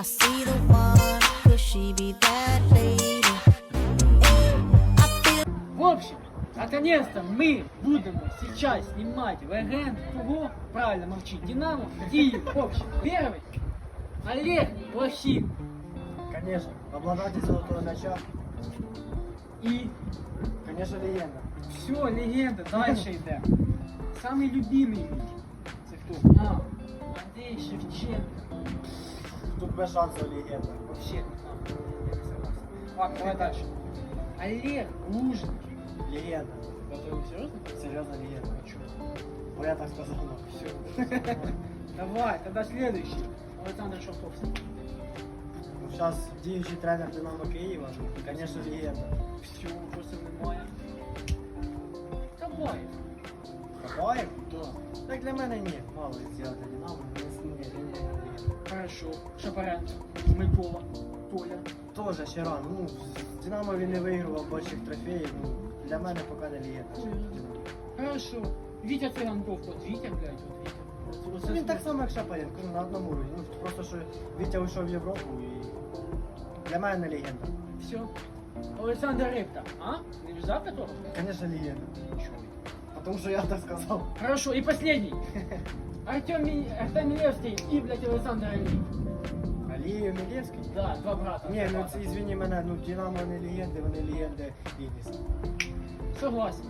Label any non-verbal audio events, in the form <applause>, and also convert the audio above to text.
I see the one, could she be that lady? Hey, I feel В общем, наконец-то мы будем сейчас снимать легенд кого? Правильно молчи. Динамо, Киев. В общем, первый. Олег Плохин. Конечно, обладатель золотого мяча. И Конечно, легенда. все, легенда, дальше <laughs> йде. Самий любимий мій. Це хто? А, Андрій Шевченко. Тут без шансів легенда. Вообще не знаю. Я не согласен. Ладно, давай дальше. Олег Лужник. Легенда. Это серьезно? Серйозна легенда. Бо я так сказав. ну. Все. Давай, тогда следующий. Олександр Шовковський. Ну, зараз діючий тренер Динамо Києва. ну, Конечно, легенда. Все, вопросов немає. Давай. Копаєв? Да. Так для мене ні. Мало зробити Динамо. Ні, ні, ні, ні. Хорошо. Шапаренко. Микола. Поля. Тоже ще рано. Ну, з Динамо він не виграв більших трофеїв. Ну, для мене поки не легенда. Хорошо. Вітя Циганков. От Вітя, блядь, от Вітя. Ну, Він так само, як Шапаренко, ну, на одному рівні. Ну, просто що Вітя вийшов в Європу і для мене легенда. Все. Олександр Рибка. А? Не взяв которого? Конечно, легенда. Чё? Потому что я так сказал. Хорошо, и последний. Артем, Ми- Артем Милевский и, блядь, Александр Алиев. Алієв Мілєвський? Да, два брата. Ні, два ну брата. це, извини мене, ну Динамо не легенди, вони легенди Ігніса. Согласен.